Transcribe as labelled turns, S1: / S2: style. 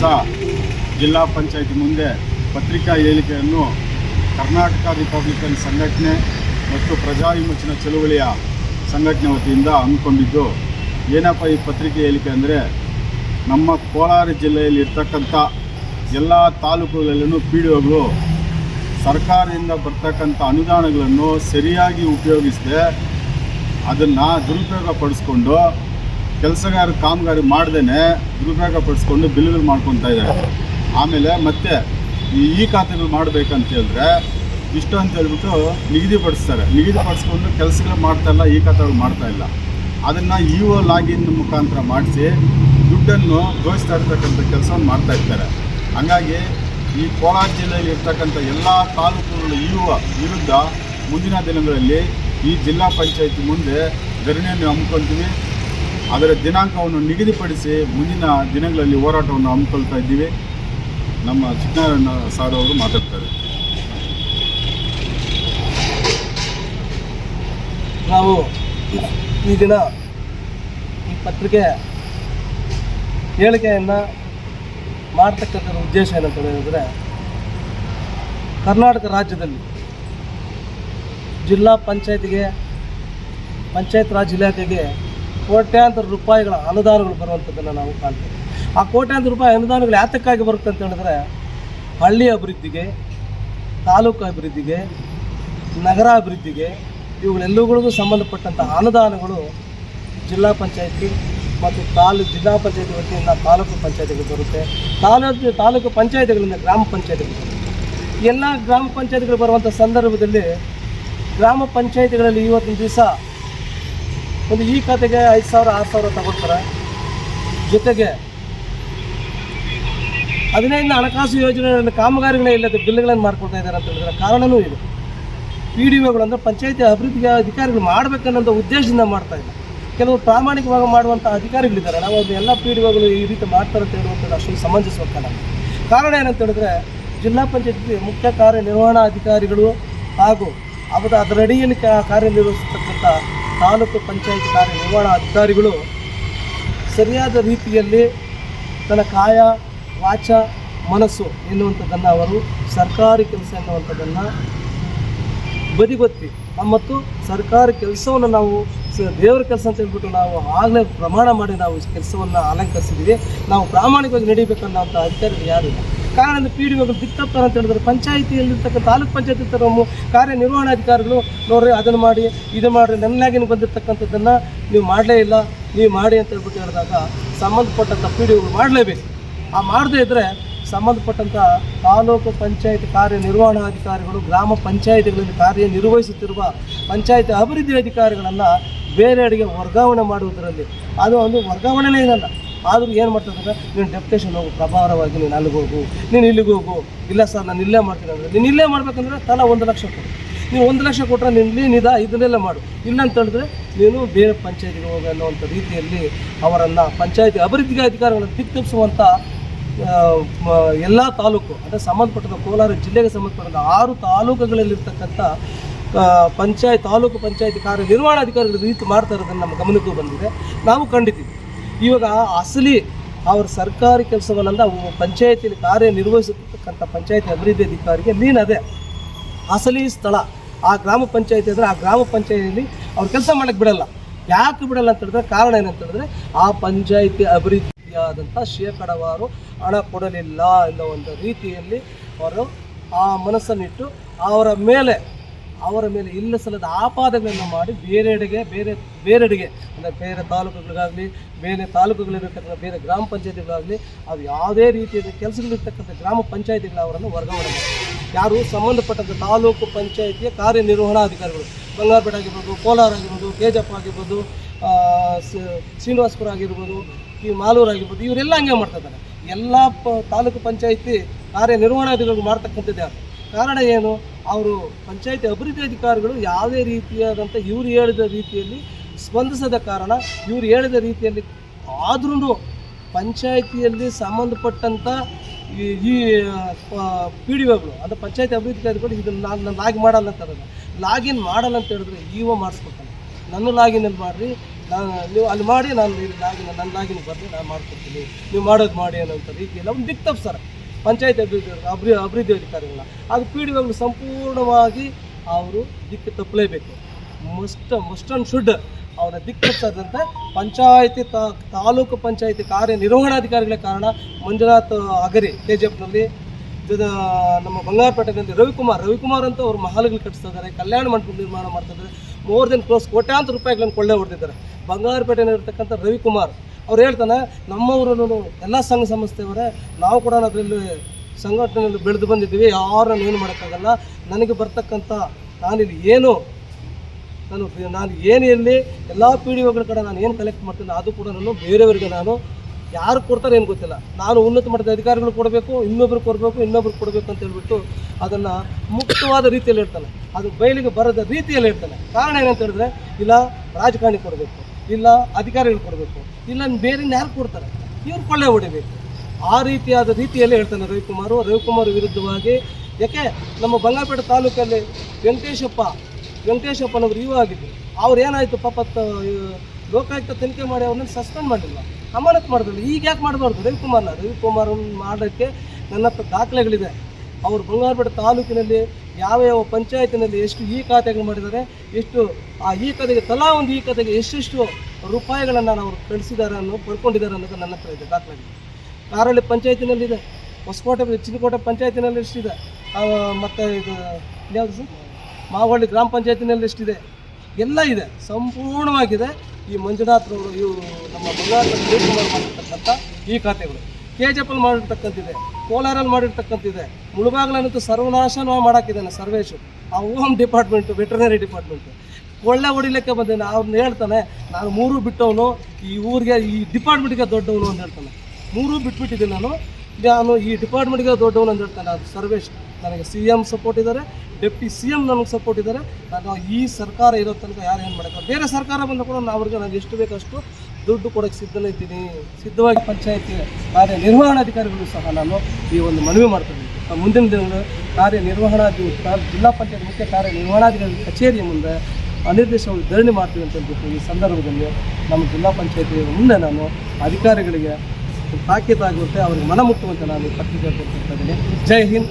S1: ಸಹ ಜಿಲ್ಲಾ ಪಂಚಾಯತ್ ಮುಂದೆ ಪತ್ರಿಕಾ ಹೇಳಿಕೆಯನ್ನು ಕರ್ನಾಟಕ ರಿಪಬ್ಲಿಕನ್ ಸಂಘಟನೆ ಮತ್ತು ಪ್ರಜಾ ವಿಮೋಚನ ಚಳುವಳಿಯ ಸಂಘಟನೆ ವತಿಯಿಂದ ಹಮ್ಮಿಕೊಂಡಿದ್ದು, ಏನಪ್ಪ ಈ ಪತ್ರಿಕೆ ಹೇಳಿಕೆ ಅಂದರೆ ನಮ್ಮ ಕೋಲಾರ ಜಿಲ್ಲೆಯಲ್ಲಿ ಇರ್ತಕ್ಕಂಥ ಎಲ್ಲ ತಾಲೂಕುಗಳಲ್ಲೂ ಪಿ ಡಿ ಒಗಳು ಸರ್ಕಾರದಿಂದ ಬರ್ತಕ್ಕಂಥ ಅನುದಾನಗಳನ್ನು ಸರಿಯಾಗಿ ಉಪಯೋಗಿಸದೆ ಅದನ್ನು ದುರುಪಯೋಗ ಪಡಿಸ್ಕೊಂಡು ಕೆಲಸಗಾರ ಕಾಮಗಾರಿ ಮಾಡ್ದೇ ದುರುಪಯೋಗ ಪಡಿಸ್ಕೊಂಡು ಬಿಲ್ಗಳು ಮಾಡ್ಕೊತಾ ಇದ್ದಾರೆ. ಆಮೇಲೆ ಮತ್ತೆ ಈ ಖಾತೆಗಳು ಮಾಡಬೇಕಂತ ಹೇಳಿದ್ರೆ ಇಷ್ಟು ಅಂತ ಹೇಳ್ಬಿಟ್ಟು ನಿಗದಿಪಡಿಸ್ತಾರೆ ನಿಗದಿಪಡಿಸ್ಕೊಂಡು ಕೆಲಸಗಳು ಮಾಡ್ತಾ ಇಲ್ಲ, ಈ ಖಾತೆಗಳು ಮಾಡ್ತಾ ಇಲ್ಲ. ಅದನ್ನು ಇ ಒ ಲಾಗಿನ್ ಮುಖಾಂತರ ಮಾಡಿಸಿ ದುಡ್ಡನ್ನು ಘೋಷಿಸ್ತಾ ಇರ್ತಕ್ಕಂಥ ಕೆಲಸವನ್ನು ಮಾಡ್ತಾ ಇರ್ತಾರೆ ಹಂಗಾಗಿ ಈ ಕೋಲಾರ ಜಿಲ್ಲೆಯಲ್ಲಿ ಇರ್ತಕ್ಕಂಥ ಎಲ್ಲ ತಾಲೂಕುಗಳ ಇರುವ ವಿರುದ್ಧ ಮುಂದಿನ ದಿನಗಳಲ್ಲಿ ಈ ಜಿಲ್ಲಾ ಪಂಚಾಯತಿ ಮುಂದೆ ಧರಣಿಯನ್ನು ಹಮ್ಮಿಕೊಳ್ತೀವಿ ಅದರ ದಿನಾಂಕವನ್ನು ನಿಗದಿಪಡಿಸಿ ಮುಂದಿನ ದಿನಗಳಲ್ಲಿ ಹೋರಾಟವನ್ನು ಹಮ್ಮಿಕೊಳ್ತಾ ಇದ್ದೀವಿ. ನಮ್ಮ ಚಿಕ್ಕನಾರಾಯಣ ಸಾರ್ ಅವರು ಮಾತಾಡ್ತಾರೆ.
S2: ನಾವು ಈ ದಿನ ಈ ಪತ್ರಿಕೆ ಹೇಳಿಕೆಯನ್ನು ಮಾಡ್ತಕ್ಕಂಥ ಉದ್ದೇಶ ಏನಂತ ಹೇಳಿದ್ರೆ, ಕರ್ನಾಟಕ ರಾಜ್ಯದಲ್ಲಿ ಜಿಲ್ಲಾ ಪಂಚಾಯತಿಗೆ, ಪಂಚಾಯತ್ ರಾಜ್ ಇಲಾಖೆಗೆ ಕೋಟ್ಯಾಂತರ ರೂಪಾಯಿಗಳ ಅನುದಾನಗಳು ಬರುವಂಥದ್ದನ್ನು ನಾವು ಕಾಣ್ತೇವೆ. ಆ ಕೋಟ್ಯಾಂತರ ರೂಪಾಯಿ ಅನುದಾನಗಳು ಯಾತಕ್ಕಾಗಿ ಬರುತ್ತೆ ಅಂತ ಹೇಳಿದ್ರೆ ಹಳ್ಳಿ ಅಭಿವೃದ್ಧಿಗೆ, ತಾಲೂಕು ಅಭಿವೃದ್ಧಿಗೆ ನಗರ ಅಭಿವೃದ್ಧಿಗೆ ಇವುಗಳೆಲ್ಲವುಗಳಿಗೂ ಸಂಬಂಧಪಟ್ಟಂಥ ಅನುದಾನಗಳು ಜಿಲ್ಲಾ ಪಂಚಾಯತಿ ಮತ್ತು ತಾಲೂ, ಜಿಲ್ಲಾ ಪಂಚಾಯತಿ ವತಿಯಿಂದ ತಾಲೂಕು ಪಂಚಾಯತಿಗೆ ಬರುತ್ತೆ. ತಾಲೂಕು ತಾಲೂಕು ಪಂಚಾಯತಿಗಳಿಂದ ಗ್ರಾಮ ಪಂಚಾಯತಿಗಳು ಎಲ್ಲ ಗ್ರಾಮ ಪಂಚಾಯತಿಗಳು ಬರುವಂಥ ಸಂದರ್ಭದಲ್ಲಿ ಗ್ರಾಮ ಪಂಚಾಯತಿಗಳಲ್ಲಿ ಇವತ್ತಿನ ದಿವಸ ಒಂದು ಈ ಖಾತೆಗೆ ಐದು ಸಾವಿರ, ಆರು ಸಾವಿರ ತಗೊಳ್ತಾರೆ ಜೊತೆಗೆ ಹದಿನೈದು ಹಣಕಾಸು ಯೋಜನೆಗಳನ್ನು ಕಾಮಗಾರಿಗಳೇ ಇಲ್ಲದ ಬಿಲ್ಗಳನ್ನು ಮಾಡ್ಕೊಳ್ತಾ ಇದ್ದಾರೆ ಅಂತ ಹೇಳಿದ್ರೆ ಕಾರಣವೂ ಇದೆ. ಪಿ ಡಿ ಒಗಳು ಅಂದರೆ ಪಂಚಾಯತಿ ಅಭಿವೃದ್ಧಿಗೆ ಅಧಿಕಾರಿಗಳು ಮಾಡಬೇಕನ್ನೋ ಉದ್ದೇಶದಿಂದ ಮಾಡ್ತಾ ಇಲ್ಲ. ಕೆಲವು ಪ್ರಾಮಾಣಿಕವಾಗಿ ಮಾಡುವಂಥ ಅಧಿಕಾರಿಗಳಿದ್ದಾರೆ. ನಾವು ಅದು ಎಲ್ಲ ಪಿ ಡಿ ಒಗಳು ಈ ರೀತಿ ಮಾಡ್ತಾರೆ ಅಂತ ಹೇಳುವಂಥದ್ದು ಅಷ್ಟೊಂದು ಸಮಂಜಸವಕ್ಕಲ್ಲ. ಕಾರಣ ಏನಂತ ಹೇಳಿದ್ರೆ ಜಿಲ್ಲಾ ಪಂಚಾಯತಿ ಮುಖ್ಯ ಕಾರ್ಯನಿರ್ವಹಣಾ ಅಧಿಕಾರಿಗಳು ಹಾಗೂ ಅವರ ಅದರಡಿಯಲ್ಲಿ ಕಾರ್ಯನಿರ್ವಹಿಸತಕ್ಕಂಥ ತಾಲೂಕು ಪಂಚಾಯತ್ ಕಾರ್ಯನಿರ್ವಹಣಾ ಅಧಿಕಾರಿಗಳು ಸರಿಯಾದ ರೀತಿಯಲ್ಲಿ ತನ್ನ ಕಾಯ, ವಾಚ, ಮನಸ್ಸು ಎನ್ನುವಂಥದ್ದನ್ನು ಅವರು ಸರ್ಕಾರಿ ಕೆಲಸ ಎನ್ನುವಂಥದ್ದನ್ನು ಬದಿಗೊತ್ತಿ. ಮತ್ತು ಸರ್ಕಾರಿ ಕೆಲಸವನ್ನು ನಾವು ದೇವರ ಕೆಲಸ ಅಂತ ಹೇಳ್ಬಿಟ್ಟು ನಾವು ಆಗಲೇ ಪ್ರಮಾಣ ಮಾಡಿ ನಾವು ಕೆಲಸವನ್ನು ಅಲಂಕರಿಸಿದ್ದೀವಿ ನಾವು ಪ್ರಾಮಾಣಿಕವಾಗಿ ನಡೀಬೇಕನ್ನೋಂಥ ಅಧಿಕಾರಿಗಳು ಯಾರಿಲ್ಲ ಕಾರಣ ಪಿ ಡಿ ಒಗಳು ದಿಕ್ತಪ್ತಾರೆ ಅಂತ ಹೇಳಿದ್ರೆ ಪಂಚಾಯಿತಿಯಲ್ಲಿರ್ತಕ್ಕ ತಾಲೂಕು ಪಂಚಾಯತಿ ಥರ ಕಾರ್ಯನಿರ್ವಹಣಾಧಿಕಾರಿಗಳು ನೋಡ್ರಿ ಅದನ್ನು ಮಾಡಿ, ಇದು ಮಾಡಿರಿ ನನ್ನಾಗಿನ ಬಂದಿರತಕ್ಕಂಥದ್ದನ್ನು ನೀವು ಮಾಡಲೇ ಇಲ್ಲ, ನೀವು ಮಾಡಿ ಅಂತ ಹೇಳ್ಬಿಟ್ಟು ಹೇಳಿದಾಗ ಸಂಬಂಧಪಟ್ಟಂಥ ಪಿ ಡಿ ಒಗಳು ಮಾಡಲೇಬೇಕು. ಆ ಮಾಡದೇ ಇದ್ದರೆ ಸಂಬಂಧಪಟ್ಟಂಥ ತಾಲೂಕು ಪಂಚಾಯತ್ ಕಾರ್ಯನಿರ್ವಹಣಾಧಿಕಾರಿಗಳು, ಗ್ರಾಮ ಪಂಚಾಯಿತಿಗಳಲ್ಲಿ ಕಾರ್ಯನಿರ್ವಹಿಸುತ್ತಿರುವ ಪಂಚಾಯತ್ ಅಭಿವೃದ್ಧಿ ಅಧಿಕಾರಿಗಳನ್ನು ಬೇರೆಡೆಗೆ ವರ್ಗಾವಣೆ ಮಾಡುವುದರಲ್ಲಿ ಅದು ಒಂದು ವರ್ಗಾವಣೆನೇ ಏನಲ್ಲ ಆದರೂ ಏನು ಮಾಡ್ತಾರೆ ನೀನು ಡೆಪ್ಟೇಷನ್ ಹೋಗು, ಪ್ರಭಾವರವಾಗಿ ನೀನು ಅಲ್ಲಿಗೆ ಹೋಗು, ನೀನು ಇಲ್ಲಿಗೆ ಹೋಗು. ಇಲ್ಲ ಸರ್, ನಾನು ಇಲ್ಲೇ ಮಾಡ್ತೀನಿ ಅಂದರೆ, ನೀನು ಇಲ್ಲೇ ಮಾಡ್ಬೇಕಂದ್ರೆ ತಲಾ ಒಂದು ಲಕ್ಷ ಕೊಡು. ನೀವು ಒಂದು ಲಕ್ಷ ಕೊಟ್ಟರೆ ನೀನು ಇಲ್ಲಿ ನಿದ ಇದನ್ನೆಲ್ಲ ಮಾಡು. ಇಲ್ಲ ಅಂತ ಹೇಳಿದ್ರೆ ನೀನು ಬೇರೆ ಪಂಚಾಯತಿಗೆ ಹೋಗು ಅನ್ನುವಂಥ ರೀತಿಯಲ್ಲಿ ಅವರನ್ನು ಪಂಚಾಯತಿ ಅಭಿವೃದ್ಧಿಗೆ ಅಧಿಕಾರಿಗಳನ್ನು ತಿಕ್ಕಿಸುವಂಥ ಎಲ್ಲ ತಾಲೂಕು, ಅಂದರೆ ಸಂಬಂಧಪಟ್ಟಂಥ ಕೋಲಾರ ಜಿಲ್ಲೆಗೆ ಸಂಬಂಧಪಟ್ಟಂಥ ಆರು ತಾಲೂಕುಗಳಲ್ಲಿರ್ತಕ್ಕಂಥ ಪಂಚಾಯತ್, ತಾಲೂಕು ಪಂಚಾಯತಿ ಕಾರ್ಯನಿರ್ವಹಣಾಧಿಕಾರಿಗಳು ರೀತಿ ಮಾಡ್ತಾ ಇರೋದನ್ನು ನಮ್ಮ ಗಮನಕ್ಕೂ ಬಂದಿದೆ. ನಾವು ಕಂಡಿದ್ದೀವಿ ಇವಾಗ ಅಸಲಿ ಅವ್ರ ಸರ್ಕಾರಿ ಕೆಲಸವನ್ನ ಪಂಚಾಯತಿಯಲ್ಲಿ ಕಾರ್ಯನಿರ್ವಹಿಸತಕ್ಕಂಥ ಪಂಚಾಯತಿ ಅಭಿವೃದ್ಧಿ ಅಧಿಕಾರಿಗೆ ನೀನು ಅದೇ. ಅಸಲಿ ಸ್ಥಳ. ಆ ಗ್ರಾಮ ಪಂಚಾಯತಿ ಅಂದರೆ ಆ ಗ್ರಾಮ ಪಂಚಾಯತಿಯಲ್ಲಿ ಅವ್ರು ಕೆಲಸ ಮಾಡೋಕ್ಕೆ ಬಿಡಲ್ಲ. ಯಾಕೆ ಬಿಡಲ್ಲ ಅಂತ ಹೇಳಿದ್ರೆ ಕಾರಣ ಏನಂತ ಹೇಳಿದ್ರೆ ಆ ಪಂಚಾಯತಿ ಅಭಿವೃದ್ಧಿಯಾದಂಥ ಶೇಕಡವಾರು ಹಣ ಕೊಡಲಿಲ್ಲ ಅನ್ನೋ ಒಂದು ರೀತಿಯಲ್ಲಿ ಅವರು ಆ ಮನಸ್ಸನ್ನಿಟ್ಟು ಅವರ ಮೇಲೆ ಅವರ ಮೇಲೆ ಇಲ್ಲ ಸಲ್ಲದ ಆಪಾದಗಳನ್ನು ಮಾಡಿ ಬೇರೆಡೆಗೆ, ಬೇರೆ, ಬೇರೆಡೆಗೆ, ಅಂದರೆ ಬೇರೆ ತಾಲೂಕುಗಳಿಗಾಗಲಿ, ಬೇರೆ ತಾಲೂಕುಗಳಿರತಕ್ಕಂಥ ಬೇರೆ ಗ್ರಾಮ ಪಂಚಾಯತಿಗಳಾಗಲಿ, ಅದು ಯಾವುದೇ ರೀತಿಯ ಕೆಲಸಗಳಿರ್ತಕ್ಕಂಥ ಗ್ರಾಮ ಪಂಚಾಯತಿಗಳು ಅವರನ್ನು ವರ್ಗಾವಣೆ ಯಾರು ಸಂಬಂಧಪಟ್ಟಂಥ ತಾಲೂಕು ಪಂಚಾಯತಿಯ ಕಾರ್ಯನಿರ್ವಹಣಾಧಿಕಾರಿಗಳು, ಬಂಗಾರಪೇಟೆ ಆಗಿರ್ಬೋದು, ಕೋಲಾರ ಆಗಿರ್ಬೋದು ತೇಜಪ್ಪ ಆಗಿರ್ಬೋದು ಶ್ರೀನಿವಾಸ್ಪುರ ಆಗಿರ್ಬೋದು, ಈ ಮಾಲೂರು ಆಗಿರ್ಬೋದು, ಇವರೆಲ್ಲ ಹಂಗೆ ಮಾಡ್ತಾ ಇದ್ದಾರೆ. ಎಲ್ಲ ಪ, ತಾಲೂಕು ಪಂಚಾಯತಿ ಕಾರ್ಯನಿರ್ವಹಣಾಧಿಕಾರಿಗಳು ಮಾಡ್ತಕ್ಕಂಥದ್ದು ಯಾರು ಕಾರಣ ಏನು? ಅವರು ಪಂಚಾಯತಿ ಅಭಿವೃದ್ಧಿ ಅಧಿಕಾರಿಗಳು ಯಾವುದೇ ರೀತಿಯಾದಂಥ ಇವರು ಹೇಳಿದ ರೀತಿಯಲ್ಲಿ ಸ್ಪಂದಿಸದ ಕಾರಣ ಇವರು ಹೇಳಿದ ರೀತಿಯಲ್ಲಿ ಆದ್ರೂ ಪಂಚಾಯತಿಯಲ್ಲಿ ಸಂಬಂಧಪಟ್ಟಂಥ ಈ ಪಿ ಡಿ ಒಗಳು ಅಂದರೆ ಪಂಚಾಯತಿ ಅಭಿವೃದ್ಧಿ ಅಧಿಕಾರಿಗಳು ಇದನ್ನು ನಾನು ಲಾಗಿನ್ ಮಾಡಲ್ಲ ಅಂತ ಲಾಗಿನ್ ಮಾಡಲ್ಲ ಅಂತ ಹೇಳಿದ್ರೆ ಇ ಒ ಮಾಡಿಸ್ಕೊತಾನೆ ನನ್ನ ಲಾಗಿನಲ್ಲಿ ಮಾಡಿರಿ. ನಾನು ನೀವು ಅಲ್ಲಿ ಮಾಡಿ, ನಾನು ಲಾಗಿನ್ ನನ್ನ ಲಾಗಿನ್ ಬರಲಿ ನಾನು ಮಾಡ್ಕೊಡ್ತೀನಿ. ನೀವು ಮಾಡೋದು ಮಾಡಿ ಅನ್ನೋಂಥ ರೀತಿಯಲ್ಲಿ ಅವ್ನು ದಿಕ್ತಪ್ಪ ತಪ್ಪಿಸ್ತಾರೆ ಪಂಚಾಯತ್ ಅಭಿವೃದ್ಧಿ ಅಭಿ ಅಭಿವೃದ್ಧಿ ಅಧಿಕಾರಿಗಳನ್ನ. ಅದು ಪಿ ಡಿ ಒಗಳು ಸಂಪೂರ್ಣವಾಗಿ ಅವರು ದಿಕ್ಕು ತಪ್ಪಲೇಬೇಕು. ಮಸ್ಟ್ ಮಸ್ಟ್ ಆ್ಯಂಡ್ ಶುಡ್ ಅವರ ದಿಕ್ಕು ಪಂಚಾಯಿತಿ ತಾಲೂಕು ಪಂಚಾಯತಿ ಕಾರ್ಯನಿರ್ವಹಣಾಧಿಕಾರಿಗಳ ಕಾರಣ ಮಂಜುನಾಥ್ ಅಗರಿ ಕೆ ಜಿ ಎಫ್ನಲ್ಲಿ ನಮ್ಮ ಬಂಗಾರಪೇಟೆನಲ್ಲಿ ರವಿಕುಮಾರ್ ರವಿಕುಮಾರ್ ಅಂತ ಅವರು ಮಹಲ್ಗಳು ಕಟ್ಟಿಸ್ತಾ ಇದ್ದಾರೆ ಕಲ್ಯಾಣ ಮಂಟಪ ನಿರ್ಮಾಣ ಮಾಡ್ತಾ ಇದ್ದಾರೆ ಮೋರ್ ದೆನ್ ಕ್ಲೋಸ್ ಕೋಟ್ಯಾಂತರ ರೂಪಾಯಿಗಳನ್ನು ಕೊಳ್ಳೆ ಹೊಡೆದಿದ್ದಾರೆ. ಬಂಗಾರಪೇಟೆನಲ್ಲಿರ್ತಕ್ಕಂಥ ರವಿಕುಮಾರ್ ಅವ್ರು ಹೇಳ್ತಾನೆ, ನಮ್ಮವರು ಎಲ್ಲ ಸಂಘ ಸಂಸ್ಥೆಯವರೇ, ನಾವು ಕೂಡ ಅದರಲ್ಲಿ ಸಂಘಟನೆಯಲ್ಲಿ ಬೆಳೆದು ಬಂದಿದ್ದೀವಿ ಯಾರನ್ನು ಏನು ಮಾಡೋಕ್ಕಾಗಲ್ಲ. ನನಗೆ ಬರ್ತಕ್ಕಂಥ ನಾನಿಲ್ಲಿ ಏನು, ನಾನು ನಾನು ಏನು ಇಲ್ಲಿ ಎಲ್ಲ ಪಿ ಡಿ ಒಗಳ ಕಡೆ ನಾನು ಏನು ಕಲೆಕ್ಟ್ ಮಾಡ್ತೀನಿ, ಅದು ಕೂಡ ನಾನು ಬೇರೆಯವರಿಗೆ ನಾನು ಯಾರು ಕೊಡ್ತಾರೆ ಏನು ಗೊತ್ತಿಲ್ಲ. ನಾನು ಉನ್ನತ ಮಟ್ಟದ ಅಧಿಕಾರಿಗಳು ಕೊಡಬೇಕು, ಇನ್ನೊಬ್ರು ಕೊಡಬೇಕು ಇನ್ನೊಬ್ರು ಕೊಡಬೇಕು ಅಂತ ಹೇಳ್ಬಿಟ್ಟು ಅದನ್ನು ಮುಕ್ತವಾದ ರೀತಿಯಲ್ಲಿ ಹೇಳ್ತಾನೆ. ಅದು ಬಯಲಿಗೆ ಬರದ ರೀತಿಯಲ್ಲಿ ಹೇಳ್ತಾನೆ. ಕಾರಣ ಏನಂತ ಹೇಳಿದ್ರೆ, ಇಲ್ಲ, ರಾಜಕಾರಣಿ ಕೊಡಬೇಕು. ಇಲ್ಲ ಅಧಿಕಾರಿಗಳು ಕೊಡಬೇಕು, ಇಲ್ಲ ಬೇರೆ ಯಾರು ಕೊಡ್ತಾರೆ? ಇವ್ರು ಕೊಳ್ಳೆ ಹೊಡಿಬೇಕು. ಆ ರೀತಿಯಾದ ರೀತಿಯಲ್ಲಿ ಹೇಳ್ತಾನೆ ರವಿಕುಮಾರ್ ರವಿಕುಮಾರ್ ವಿರುದ್ಧವಾಗಿ. ಯಾಕೆ? ನಮ್ಮ ಬಂಗಾಪೇಟೆ ತಾಲೂಕಲ್ಲಿ ವೆಂಕಟೇಶಪ್ಪ, ವೆಂಕಟೇಶಪ್ಪನವರು ಇವು ಆಗಿದ್ದರು ಅವ್ರು ಏನಾಯಿತು ಪಾಪ ಲೋಕಾಯುಕ್ತ ತನಿಖೆ ಮಾಡಿ ಅವ್ರನ್ನ ಸಸ್ಪೆಂಡ್ ಮಾಡಿಲ್ಲ. ಅಮಾನತ್ ಮಾಡಿದ್ರು. ಈಗ ಯಾಕೆ ಮಾಡಬಾರ್ದು ರವಿಕುಮಾರ್ನ? ರವಿಕುಮಾರ್ ಮಾಡೋಕ್ಕೆ ನನ್ನ ಹತ್ರ ದಾಖಲೆಗಳಿದೆ ಅವರು ಬಂಗಾರಪೇಟೆ ತಾಲೂಕಿನಲ್ಲಿ ಯಾವ ಯಾವ ಪಂಚಾಯತಿನಲ್ಲಿ ಎಷ್ಟು ಈ ಖಾತೆಗಳು ಮಾಡಿದ್ದಾರೆ, ಎಷ್ಟು ಆ ಈ ಕತೆಗೆ ತಲಾ ಒಂದು ಈ ಕತೆಗೆ ಎಷ್ಟೆಷ್ಟು ರೂಪಾಯಿಗಳನ್ನು ಅವರು ಕಳಿಸಿದ್ದಾರೆ ಅನ್ನೋ ಪಡ್ಕೊಂಡಿದ್ದಾರೆ ಅನ್ನೋದು ನನ್ನ ಹತ್ರ ಇದೆ, ದಾಖಲಾಗಿದೆ. ಕಾರಳ್ಳಿ ಪಂಚಾಯತಿನಲ್ಲಿದೆ ಹೊಸಕೋಟೆ ಚಿನ್ನಕೋಟೆ ಪಂಚಾಯತಿನಲ್ಲಿ ಎಷ್ಟಿದೆ ಮತ್ತು ಇದು ಯಾವುದು ಸರ್? ಮಾವಳ್ಳಿ ಗ್ರಾಮ ಪಂಚಾಯತಿನಲ್ಲಿ ಎಷ್ಟಿದೆ, ಎಲ್ಲ ಇದೆ, ಸಂಪೂರ್ಣವಾಗಿದೆ. ಈ ಮಂಜುನಾಥ್ರವರು ಇವರು ನಮ್ಮ ಬಂಗಾರದಲ್ಲಿ ಮಾಡಿರ್ತಕ್ಕಂಥ ಈ ಖಾತೆಗಳು. ಕೆ ಜಿ ಎಫಲ್ಲಿ ಮಾಡಿರ್ತಕ್ಕಂಥದ್ದಿದೆ ಕೋಲಾರಲ್ಲಿ ಮಾಡಿರ್ತಕ್ಕಂಥದ್ದಿದೆ ಮುಳುಬಾಗ್ಲಂತೂ ಸರ್ವನಾಶ ಮಾಡಾಕಿದ್ದಾನೆ ಸರ್ವೇಶು ಆ ಹೋಮ್ ಡಿಪಾರ್ಟ್ಮೆಂಟು, ವೆಟರ್ನರಿ ಡಿಪಾರ್ಟ್ಮೆಂಟು. ಕೊಳ್ಳೆ ಹೊಡಿಲಿಕ್ಕೆ ಬಂದೇನೆ ಅವ್ರನ್ನ ಹೇಳ್ತಾನೆ, ನಾನು ಮೂರು ಬಿಟ್ಟವನು, ಈ ಊರಿಗೆ, ಈ ಡಿಪಾರ್ಟ್ಮೆಂಟ್ಗೆ ದೊಡ್ಡವನು ಅಂತ ಹೇಳ್ತಾನೆ. ಮೂರು ಬಿಟ್ಬಿಟ್ಟಿದ್ದೀನಿ ನಾನು ನಾನು ಈ ಡಿಪಾರ್ಟ್ಮೆಂಟ್ಗೆ ದೊಡ್ಡವನು ಅಂತ ಹೇಳ್ತಾನೆ, ಅದು ಸರ್ವೇಶ್ ನನಗೆ ಸಿ ಎಂ ಸಪೋರ್ಟ್ ಇದ್ದಾರೆ, ಡೆಪ್ಟಿ ಸಿ ಎಂ ನನಗೆ ಸಪೋರ್ಟ್ ಇದ್ದಾರೆ. ನಾನು ಈ ಸರ್ಕಾರ ಇರೋ ತನಕ ಯಾರು ಏನು ಮಾಡೋಕ್ಕೆ ಬೇರೆ ಸರ್ಕಾರ ಬಂದ ಕೂಡ ನಾನು ಅವ್ರಿಗೆ ನಾನು ಎಷ್ಟು ಬೇಕಷ್ಟು ದುಡ್ಡು ಕೊಡೋಕೆ ಸಿದ್ಧನೇ ಇದ್ದೀನಿ. ಸಿದ್ಧವಾಗಿ ಪಂಚಾಯತಿ ಕಾರ್ಯನಿರ್ವಹಣಾಧಿಕಾರಿಗಳು ಸಹ ನಾನು ಈ ಒಂದು ಮನವಿ ಮಾಡ್ತೀನಿ ಮುಂದಿನ ದಿನಗಳು ಕಾರ್ಯನಿರ್ವಹಣಾಧಿ ಜಿಲ್ಲಾ ಪಂಚಾಯತ್ ಮುಖ್ಯ ಕಾರ್ಯನಿರ್ವಹಣಾಧಿಕಾರಿ ಕಚೇರಿಯ ಮುಂದೆ ಅನಿರ್ದಿಷ್ಟವಾಗಿ ಧರಣಿ ಮಾಡ್ತೀವಿ ಅಂತ ಹೇಳ್ಬಿಟ್ಟು ಈ ಸಂದರ್ಭದಲ್ಲಿ ನಮ್ಮ ಜಿಲ್ಲಾ ಪಂಚಾಯತಿ ಮುಂದೆ ನಾನು ಅಧಿಕಾರಿಗಳಿಗೆ ತಾಕೀತಾಗುವಂತೆ ಅವರಿಗೆ ಮನ ಮುಟ್ಟುವಂತೆ ನಾನು ಪತ್ರಿಕೆ ಕೊಡ್ತಾ ಇದ್ದೀನಿ. ಜೈ ಹಿಂದ್.